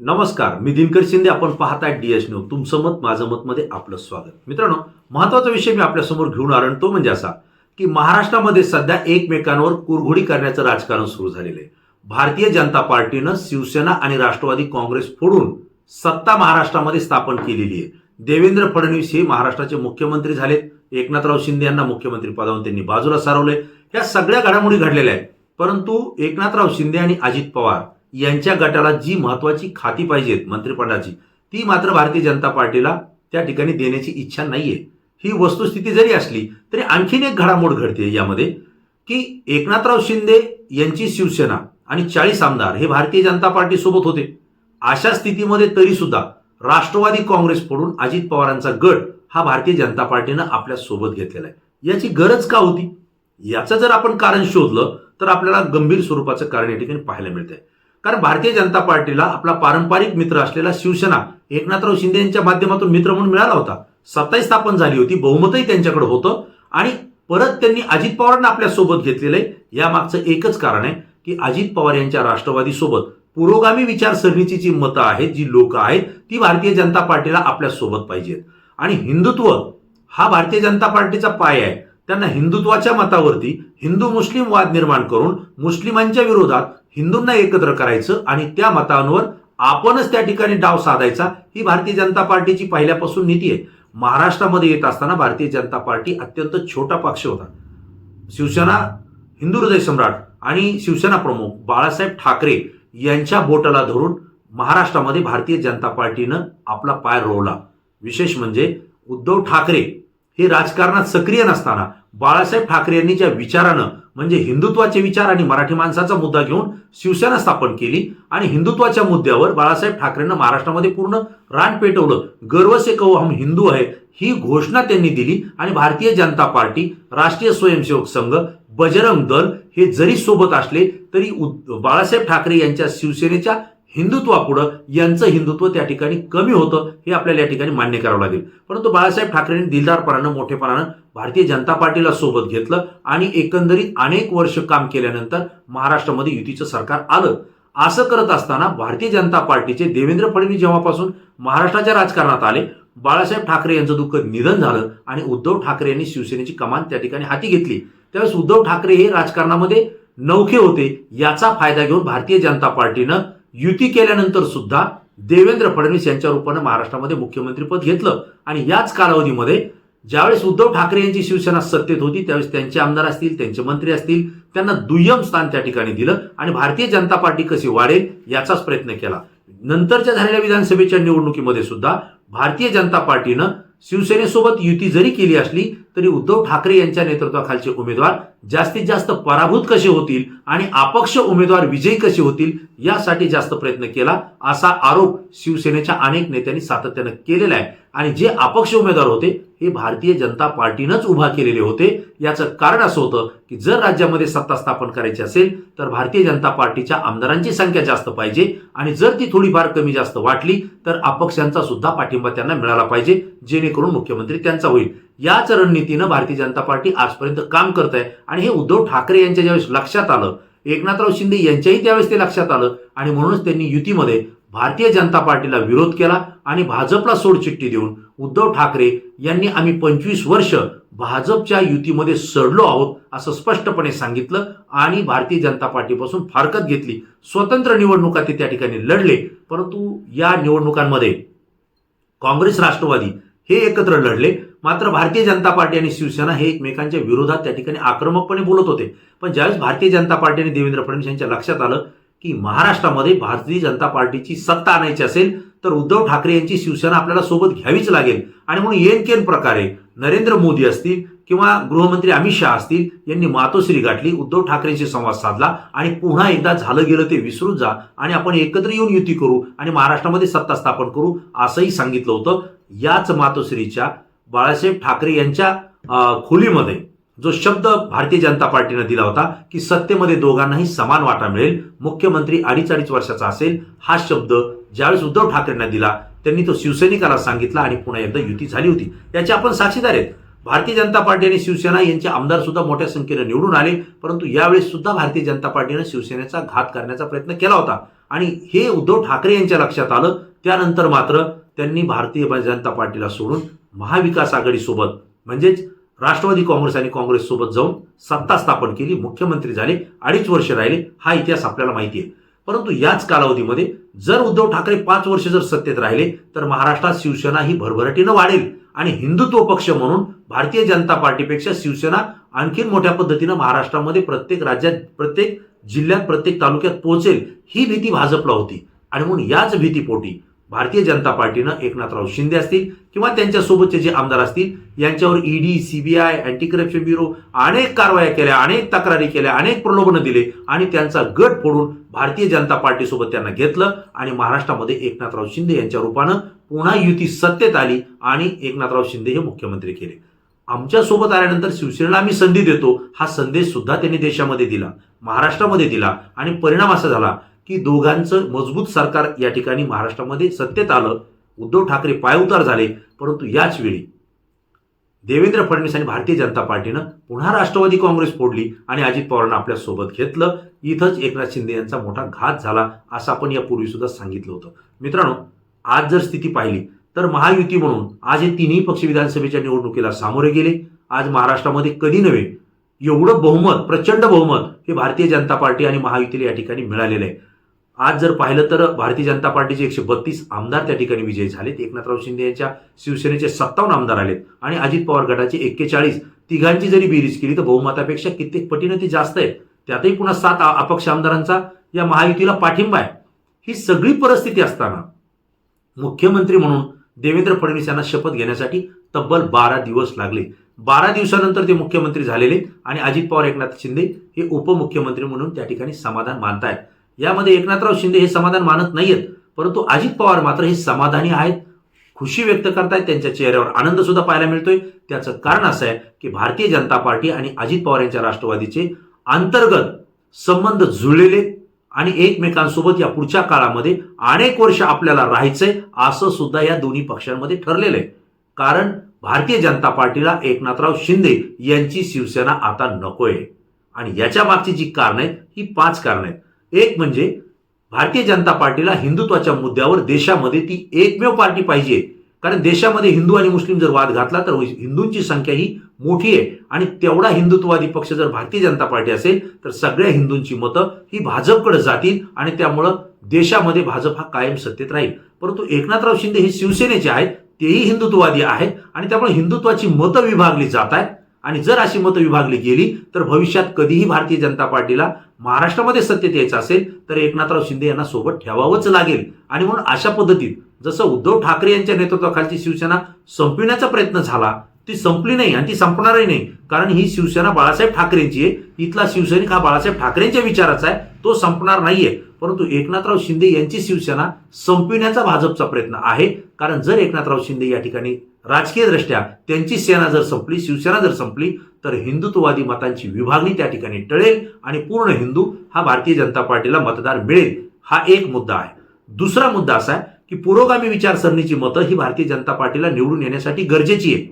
नमस्कार मी दिनकर शिंदे. आपण पाहताय डीएस न्यूज तुमचं मत माझं मत मध्ये आपलं स्वागत. मित्रांनो महत्त्वाचा विषय मी आपल्यासमोर घेऊन आलो तो म्हणजे असा की महाराष्ट्रामध्ये सध्या एकमेकांवर कुरघोडी करण्याचं राजकारण सुरू झालेलं आहे. भारतीय जनता पार्टीनं शिवसेना आणि राष्ट्रवादी काँग्रेस फोडून सत्ता महाराष्ट्रामध्ये स्थापन केलेली आहे. देवेंद्र फडणवीस हे महाराष्ट्राचे मुख्यमंत्री झालेत. एकनाथराव शिंदे यांना मुख्यमंत्री पदावरून त्यांनी बाजूला सारवलंय. या सगळ्या घडामोडी घडलेल्या आहेत. परंतु एकनाथराव शिंदे आणि अजित पवार यांच्या गटाला जी महत्वाची खाती पाहिजेत मंत्रिपदाची ती मात्र भारतीय जनता पार्टीला त्या ठिकाणी देण्याची इच्छा नाहीये. ही वस्तुस्थिती जरी असली तरी आणखीन एक घडामोड घडते यामध्ये की एकनाथराव शिंदे यांची शिवसेना आणि चाळीस आमदार हे भारतीय जनता पार्टी सोबत होते. अशा स्थितीमध्ये तरी सुद्धा राष्ट्रवादी काँग्रेस पडून अजित पवारांचा गट हा भारतीय जनता पार्टीनं आपल्यासोबत घेतलेला आहे. याची गरज का होती? याचं जर आपण कारण शोधलं तर आपल्याला गंभीर स्वरूपाचं कारण या ठिकाणी पाहायला मिळतंय. कारण भारतीय जनता पार्टीला आपला पारंपरिक मित्र असलेला शिवसेना एकनाथराव शिंदे यांच्या माध्यमातून मित्र म्हणून मिळाला होता. सत्ताही स्थापन झाली होती बहुमतही त्यांच्याकडे होतं आणि परत त्यांनी अजित पवारांना आपल्यासोबत घेतलेलं आहे. यामागचं एकच कारण आहे की अजित पवार यांच्या राष्ट्रवादी सोबत पुरोगामी विचारसरणीची जी मतं आहेत जी लोक आहेत ती भारतीय जनता पार्टीला आपल्यासोबत पाहिजेत. आणि हिंदुत्व हा भारतीय जनता पार्टीचा पाय आहे. त्यांना हिंदुत्वाच्या मतावरती हिंदू मुस्लिम वाद निर्माण करून मुस्लिमांच्या विरोधात हिंदूंना एकत्र करायचं आणि त्या मतांवर आपणच त्या ठिकाणी डाव साधायचा ही भारतीय जनता पार्टीची पहिल्यापासून नीती आहे. महाराष्ट्रामध्ये येत असताना भारतीय जनता पार्टी अत्यंत छोटा पक्ष होता. शिवसेना हिंदू हृदय सम्राट आणि शिवसेना प्रमुख बाळासाहेब ठाकरे यांच्या बोटाला धरून महाराष्ट्रामध्ये भारतीय जनता पार्टीनं आपला पाय रोवला. विशेष म्हणजे उद्धव ठाकरे हे राजकारणात सक्रिय नसताना बाळासाहेब ठाकरे यांनी ज्या विचारानं म्हणजे हिंदुत्वाचे विचार आणि मराठी माणसाचा मुद्दा घेऊन शिवसेना स्थापन केली आणि हिंदुत्वाच्या मुद्द्यावर बाळासाहेब ठाकरेंना महाराष्ट्रामध्ये पूर्ण रान पेटवलं गर्व से कहो हम हिंदू आहे ही घोषणा त्यांनी दिली आणि भारतीय जनता पार्टी राष्ट्रीय स्वयंसेवक संघ बजरंग दल हे जरी सोबत असले तरी उद- बाळासाहेब ठाकरे यांच्या शिवसेनेच्या हिंदुत्वापुढं यांचं हिंदुत्व त्या ठिकाणी कमी होतं हे आपल्याला या ठिकाणी मान्य करावं लागेल. परंतु बाळासाहेब ठाकरेंनी दिलदारपणानं मोठेपणानं भारतीय जनता पार्टीला सोबत घेतलं आणि एकंदरीत अनेक वर्ष काम केल्यानंतर महाराष्ट्रामध्ये युतीचं सरकार आलं. असं करत असताना भारतीय जनता पार्टीचे देवेंद्र फडणवीस जेव्हापासून महाराष्ट्राच्या राजकारणात आले बाळासाहेब ठाकरे यांचं दुःख निधन झालं आणि उद्धव ठाकरे यांनी शिवसेनेची कमान त्या ठिकाणी हाती घेतली. त्यावेळेस उद्धव ठाकरे हे राजकारणामध्ये नौखे होते याचा फायदा घेऊन भारतीय जनता पार्टीनं युती केल्यानंतर सुद्धा देवेंद्र फडणवीस यांच्या रूपानं महाराष्ट्रामध्ये मुख्यमंत्रीपद घेतलं. आणि याच कालावधीमध्ये ज्यावेळेस उद्धव ठाकरे यांची शिवसेना सत्तेत होती त्यावेळेस त्यांचे आमदार असतील त्यांचे मंत्री असतील त्यांना दुय्यम स्थान त्या ठिकाणी दिलं आणि भारतीय जनता पार्टी कशी वाढेल याचाच प्रयत्न केला. नंतरच्या झालेल्या विधानसभेच्या निवडणुकीमध्ये सुद्धा भारतीय जनता पार्टीनं शिवसेनेसोबत युती जरी केली असली तरी उद्धव ठाकरे यांच्या नेतृत्वाखालचे उमेदवार जास्तीत जास्त पराभूत कसे होतील आणि अपक्ष उमेदवार विजयी कसे होतील यासाठी जास्त प्रयत्न केला असा आरोप शिवसेनेच्या अनेक नेत्यांनी सातत्यानं केलेला आहे. आणि जे अपक्ष उमेदवार होते हे भारतीय जनता पार्टीनंच उभा केलेले होते. याचं कारण असं होतं की जर राज्यामध्ये सत्ता स्थापन करायची असेल तर भारतीय जनता पार्टीच्या आमदारांची संख्या जास्त पाहिजे. आणि जर ती थोडीफार कमी जास्त वाटली तर अपक्षांचा सुद्धा पाठिंबा त्यांना मिळाला पाहिजे जेणेकरून मुख्यमंत्री त्यांचा होईल. याच रणनीतीनं भारतीय जनता पार्टी आजपर्यंत काम करत आहे आणि हे उद्धव ठाकरे यांच्या ज्यावेळेस लक्षात आलं एकनाथराव शिंदे यांच्याही त्यावेळेस ते लक्षात आलं आणि म्हणूनच त्यांनी युतीमध्ये भारतीय जनता पार्टीला विरोध केला आणि भाजपला सोडचिठ्ठी देऊन उद्धव ठाकरे यांनी आम्ही पंचवीस वर्ष भाजपच्या युतीमध्ये सडलो आहोत असं स्पष्टपणे सांगितलं आणि भारतीय जनता पार्टीपासून फारकत घेतली. स्वतंत्र निवडणुका ते त्या ठिकाणी लढले परंतु या निवडणुकांमध्ये काँग्रेस राष्ट्रवादी हे एकत्र लढले. मात्र भारतीय जनता पार्टी आणि शिवसेना हे एकमेकांच्या विरोधात त्या ठिकाणी आक्रमकपणे बोलत होते. पण ज्यावेळेस भारतीय जनता पार्टी आणि देवेंद्र फडणवीस यांच्या लक्षात आलं की महाराष्ट्रामध्ये भारतीय जनता पार्टीची सत्ता आणायची असेल तर उद्धव ठाकरे यांची शिवसेना आपल्याला सोबत घ्यावीच लागेल. आणि म्हणून येन केन प्रकारे नरेंद्र मोदी असतील किंवा गृहमंत्री अमित शहा असतील यांनी मातोश्री गाठली उद्धव ठाकरेंशी संवाद साधला आणि पुन्हा एकदा झालं गेलं ते विसरून जा आणि आपण एकत्र येऊन युती करू आणि महाराष्ट्रामध्ये सत्ता स्थापन करू असंही सांगितलं होतं. याच मातोश्रीच्या बाळासाहेब ठाकरे यांच्या खोलीमध्ये जो शब्द भारतीय जनता पार्टीनं दिला होता की सत्तेमध्ये दोघांनाही समान वाटा मिळेल मुख्यमंत्री अडीच अडीच वर्षाचा असेल हा शब्द ज्यावेळेस उद्धव ठाकरेंना दिला त्यांनी तो शिवसैनिकाला सांगितला आणि पुन्हा एकदा युती झाली होती. याचे आपण साक्षीदार आहेत. भारतीय जनता पार्टी आणि शिवसेना यांचे आमदार सुद्धा मोठ्या संख्येनं निवडून आले परंतु यावेळेस सुद्धा भारतीय जनता पार्टीनं शिवसेनेचा घात करण्याचा प्रयत्न केला होता. आणि हे उद्धव ठाकरे यांच्या लक्षात आलं त्यानंतर मात्र त्यांनी भारतीय जनता पार्टीला सोडून महाविकास आघाडीसोबत म्हणजेच राष्ट्रवादी काँग्रेस आणि काँग्रेससोबत जाऊन सत्ता स्थापन केली मुख्यमंत्री झाले अडीच वर्ष राहिले हा इतिहास आपल्याला माहिती आहे. परंतु याच कालावधीमध्ये जर उद्धव ठाकरे पाच वर्ष जर सत्तेत राहिले तर महाराष्ट्रात शिवसेना ही भरभराटीनं वाढेल आणि हिंदुत्व पक्ष म्हणून भारतीय जनता पार्टीपेक्षा शिवसेना आणखीन मोठ्या पद्धतीनं महाराष्ट्रामध्ये प्रत्येक राज्यात प्रत्येक जिल्ह्यात प्रत्येक तालुक्यात पोहोचेल ही भीती भाजपला होती. आणि म्हणून याच भीतीपोटी भारतीय जनता पार्टीनं एकनाथराव शिंदे असतील किंवा त्यांच्यासोबतचे जे आमदार असतील यांच्यावर ED CBI anti corruption bureau अनेक कारवाया केल्या अनेक तक्रारी केल्या अनेक प्रलोभनं दिले आणि त्यांचा गट फोडून भारतीय जनता पार्टीसोबत त्यांना घेतलं आणि महाराष्ट्रामध्ये एकनाथराव शिंदे यांच्या रूपानं पुन्हा युती सत्तेत आली आणि एकनाथराव शिंदे हे मुख्यमंत्री केले. आमच्यासोबत आल्यानंतर शिवसेनेला आम्ही संधी देतो हा संदेश सुद्धा त्यांनी देशामध्ये दिला महाराष्ट्रामध्ये दिला आणि परिणाम असा झाला की दोघांचं मजबूत सरकार या ठिकाणी महाराष्ट्रामध्ये सत्तेत आलं उद्धव ठाकरे पायउतार झाले परंतु याच वेळी देवेंद्र फडणवीस आणि भारतीय जनता पार्टीनं पुन्हा राष्ट्रवादी काँग्रेस फोडली आणि अजित पवारांना आपल्यासोबत घेतलं. इथंच एकनाथ शिंदे यांचा मोठा घात झाला असं आपण यापूर्वी सुद्धा सांगितलं होतं. मित्रांनो आज जर स्थिती पाहिली तर महायुती म्हणून आज हे तिन्ही पक्ष विधानसभेच्या निवडणुकीला सामोरे गेले. आज महाराष्ट्रामध्ये कधी नव्हे एवढं बहुमत प्रचंड बहुमत हे भारतीय जनता पार्टी आणि महायुतीला या ठिकाणी मिळालेलं आहे. आज जर पाहिलं तर भारतीय जनता पार्टीचे एकशे बत्तीस आमदार त्या ठिकाणी विजयी झालेत. एकनाथराव शिंदे यांच्या शिवसेनेचे सत्तावन्न आमदार आलेत आणि अजित पवार गटाचे एक्केचाळीस. तिघांची जरी बेरीज केली तर बहुमतापेक्षा कित्येक पटीनं ती जास्त आहेत. त्यातही पुन्हा सात अपक्ष आमदारांचा या महायुतीला पाठिंबा आहे. ही सगळी परिस्थिती असताना मुख्यमंत्री म्हणून देवेंद्र फडणवीस यांना शपथ घेण्यासाठी तब्बल बारा दिवस लागले. बारा दिवसानंतर ते मुख्यमंत्री झालेले आणि अजित पवार एकनाथ शिंदे हे उपमुख्यमंत्री म्हणून त्या ठिकाणी समाधान मानतायत. यामध्ये एकनाथराव शिंदे हे समाधान मानत नाहीयेत परंतु अजित पवार मात्र हे समाधानी आहेत. खुशी व्यक्त करतायत त्यांच्या चेहऱ्यावर आनंद सुद्धा पाहायला मिळतोय. त्याचं कारण असं आहे की भारतीय जनता पार्टी आणि अजित पवार यांच्या राष्ट्रवादीचे अंतर्गत संबंध जुळलेले आणि एकमेकांसोबत या पुढच्या काळामध्ये अनेक वर्ष आपल्याला राहायचंय असं सुद्धा या दोन्ही पक्षांमध्ये ठरलेलं आहे. कारण भारतीय जनता पार्टीला एकनाथराव शिंदे यांची शिवसेना आता नकोय. आणि याच्या मागची जी कारणं आहेत ही पाच कारणं आहेत. एक म्हणजे भारतीय जनता पार्टीला हिंदुत्वाच्या मुद्द्यावर देशामध्ये ती एकमेव पार्टी पाहिजे. कारण देशामध्ये हिंदू आणि मुस्लिम जर वाद घातला तर हिंदूंची संख्या ही मोठी आहे. आणि तेवढा हिंदुत्ववादी पक्ष जर भारतीय जनता पार्टी असेल तर सगळ्या हिंदूंची मतं ही भाजपकडे जातील आणि त्यामुळं देशामध्ये भाजप हा कायम सत्तेत राहील. परंतु एकनाथराव शिंदे हे शिवसेनेचे आहेत तेही हिंदुत्ववादी आहेत आणि त्यामुळे हिंदुत्वाची मतं विभागली जात आहेत. आणि जर अशी मतं विभागली गेली तर भविष्यात कधीही भारतीय जनता पार्टीला महाराष्ट्रामध्ये सत्तेत यायचं असेल तर एकनाथराव शिंदे यांना सोबत ठेवावंच लागेल. आणि म्हणून अशा पद्धतीत जसं उद्धव ठाकरे यांच्या नेतृत्वाखालची शिवसेना संपविण्याचा प्रयत्न झाला ती संपली नाही आणि ती संपणारही नाही. कारण ही शिवसेना बाळासाहेब ठाकरेंची आहे. इथला शिवसैनिक हा बाळासाहेब ठाकरेंच्या विचाराचा आहे. तो संपणार नाहीये. परंतु एकनाथराव शिंदे यांची शिवसेना संपविण्याचा भाजपचा प्रयत्न आहे. कारण जर एकनाथराव शिंदे या ठिकाणी राजकीय दृष्ट्या त्यांची सेना जर संपली शिवसेना जर संपली तर हिंदुत्ववादी मतांची विभागणी त्या ठिकाणी टळेल आणि पूर्ण हिंदू हा भारतीय जनता पार्टीला मतदार मिळेल हा एक मुद्दा आहे. दुसरा मुद्दा असा आहे की पुरोगामी विचारसरणीची मतं ही भारतीय जनता पार्टीला निवडून येण्यासाठी गरजेची आहे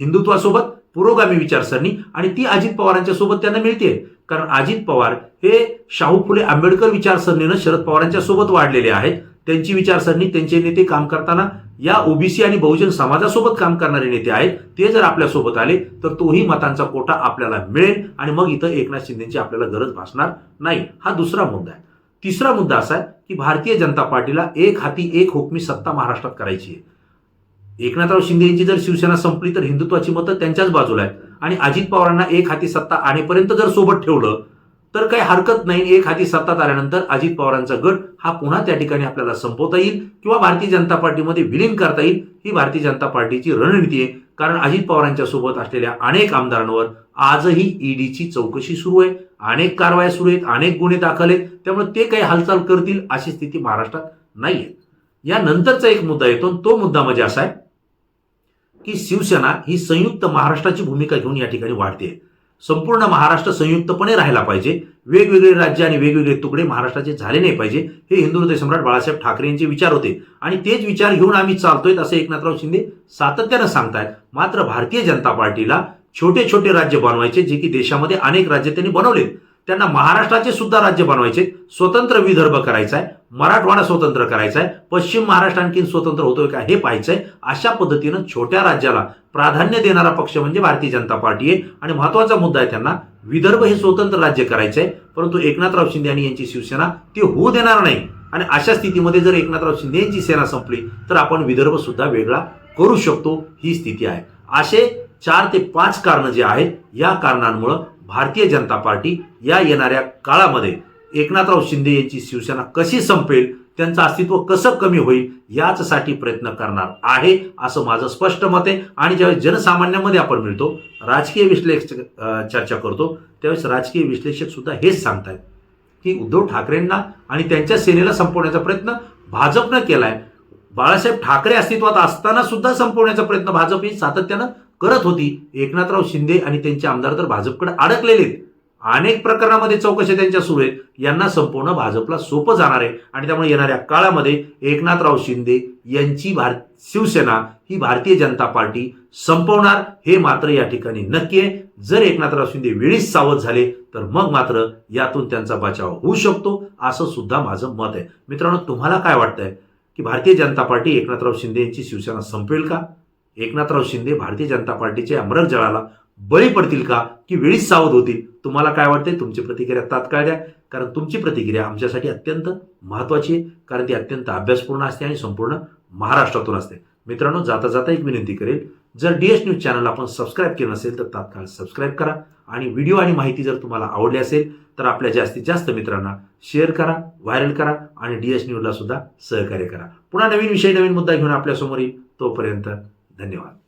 हिंदुत्वासोबत पुरोगामी विचारसरणी आणि ती अजित पवारांच्या सोबत त्यांना मिळते. कारण अजित पवार हे शाहू फुले आंबेडकर विचारसरणीनं शरद पवारांच्या सोबत वाढलेले आहेत. त्यांची विचारसरणी त्यांचे नेते काम करताना या ओबीसी आणि बहुजन समाजासोबत काम करणारे नेते आहेत ते जर आपल्यासोबत आले तर तोही मतांचा कोटा आपल्याला मिळेल आणि मग इथं एकनाथ शिंदेची आपल्याला गरज भासणार नाही. हा दुसरा मुद्दा आहे. तिसरा मुद्दा असा आहे की भारतीय जनता पार्टीला एक हाती एक हुकमी सत्ता महाराष्ट्रात करायची आहे. एकनाथराव शिंदे यांची जर शिवसेना संपली तर हिंदुत्वाची मतं त्यांच्याच बाजूला आहेत. आणि अजित पवारांना एक हाती सत्ता आणेपर्यंत जर सोबत ठेवलं तर काही हरकत नाही. एक हाती सत्तात आल्यानंतर अजित पवारांचा गट हा पुन्हा त्या ठिकाणी आपल्याला संपवता येईल किंवा भारतीय जनता पार्टीमध्ये विलीन करता येईल ही भारतीय जनता पार्टीची रणनीती आहे. कारण अजित पवारांच्या सोबत असलेल्या अनेक आमदारांवर आजही ईडीची चौकशी सुरू आहे. अनेक कारवाया सुरू आहेत. अनेक गुन्हे दाखल आहेत. त्यामुळे ते काही हालचाल करतील अशी स्थिती महाराष्ट्रात नाहीये. यानंतरचा एक मुद्दा येतो तो मुद्दा म्हणजे असा आहे की शिवसेना ही संयुक्त महाराष्ट्राची भूमिका घेऊन या ठिकाणी वाढते. संपूर्ण महाराष्ट्र संयुक्तपणे राहायला पाहिजे. वेगवेगळे राज्य आणि वेगवेगळे तुकडे महाराष्ट्राचे झाले नाही पाहिजे. हे हिंदू हृदय सम्राट बाळासाहेब ठाकरे यांचे विचार होते. आणि तेच विचार घेऊन आम्ही चालतोय असं एकनाथराव शिंदे सातत्यानं सांगतायत. मात्र भारतीय जनता पार्टीला छोटे छोटे राज्य बनवायचे जे की देशामध्ये अनेक राज्य त्यांनी बनवलेत. त्यांना महाराष्ट्राचे सुद्धा राज्य बनवायचे. स्वतंत्र विदर्भ करायचा आहे. मराठवाडा स्वतंत्र करायचा आहे. पश्चिम महाराष्ट्र आणखीन स्वतंत्र होतोय का हे पाहायचंय. अशा पद्धतीनं छोट्या राज्याला प्राधान्य देणारा पक्ष म्हणजे भारतीय जनता पार्टी आहे. आणि महत्त्वाचा मुद्दा आहे त्यांना विदर्भ हे स्वतंत्र राज्य करायचं आहे परंतु एकनाथराव शिंदे आणि यांची शिवसेना ती होऊ देणार नाही. आणि अशा स्थितीमध्ये जर एकनाथराव शिंदे यांची सेना संपली तर आपण विदर्भ सुद्धा वेगळा करू शकतो. ही स्थिती आहे. असे चार ते पाच कारणं जे आहेत या कारणांमुळं भारतीय जनता पार्टी या येणाऱ्या काळामध्ये एकनाथराव शिंदे यांची शिवसेना कशी संपेल त्यांचं अस्तित्व कसं कमी होईल याचसाठी प्रयत्न करणार आहे असं माझं स्पष्ट मत आहे. आणि ज्यावेळेस जनसामान्यामध्ये आपण मिळतो राजकीय विश्लेषक चर्चा करतो त्यावेळेस राजकीय विश्लेषक सुद्धा हेच सांगतायत की उद्धव ठाकरेंना आणि त्यांच्या सेनेला संपवण्याचा प्रयत्न भाजपनं केलाय. बाळासाहेब ठाकरे अस्तित्वात असताना सुद्धा संपवण्याचा प्रयत्न भाजप ही सातत्यानं करत होती. एकनाथराव शिंदे आणि त्यांचे आमदार तर भाजपकडे अडकलेले आहेत अनेक प्रकरणामध्ये चौकशा त्यांच्या सुरू आहेत. यांना संपवणं भाजपला सोपं जाणार आहे. आणि त्यामुळे येणाऱ्या काळामध्ये एकनाथराव शिंदे यांची भार शिवसेना ही भारतीय जनता पार्टी संपवणार हे मात्र या ठिकाणी नक्की आहे. जर एकनाथराव शिंदे वेळीच सावध झाले तर मग मात्र यातून त्यांचा बचाव होऊ शकतो असं सुद्धा माझं मत आहे. मित्रांनो तुम्हाला काय वाटतंय? की भारतीय जनता पार्टी एकनाथराव शिंदे यांची शिवसेना संपेल का? एकनाथराव शिंदे भारतीय जनता पार्टीच्या अमरक जळाला बळी पडतील का की वेळीच सावध होतील? तुम्हाला काय वाटते तुमची प्रतिक्रिया तात्काळ द्या. कारण तुमची प्रतिक्रिया आमच्यासाठी अत्यंत महत्त्वाची आहे. कारण ती अत्यंत अभ्यासपूर्ण असते आणि संपूर्ण महाराष्ट्रातून असते. मित्रांनो जाता जाता एक विनंती करेल. जर डी एस न्यूज चॅनल आपण सबस्क्राईब केलं नसेल तर तात्काळ सबस्क्राईब करा. आणि व्हिडिओ आणि माहिती जर तुम्हाला आवडली असेल तर आपल्या जास्तीत जास्त मित्रांना शेअर करा व्हायरल करा आणि डी एस न्यूजला सुद्धा सहकार्य करा. पुन्हा नवीन विषय नवीन मुद्दा घेऊन आपल्यासमोर येईल. तोपर्यंत धन्यवाद.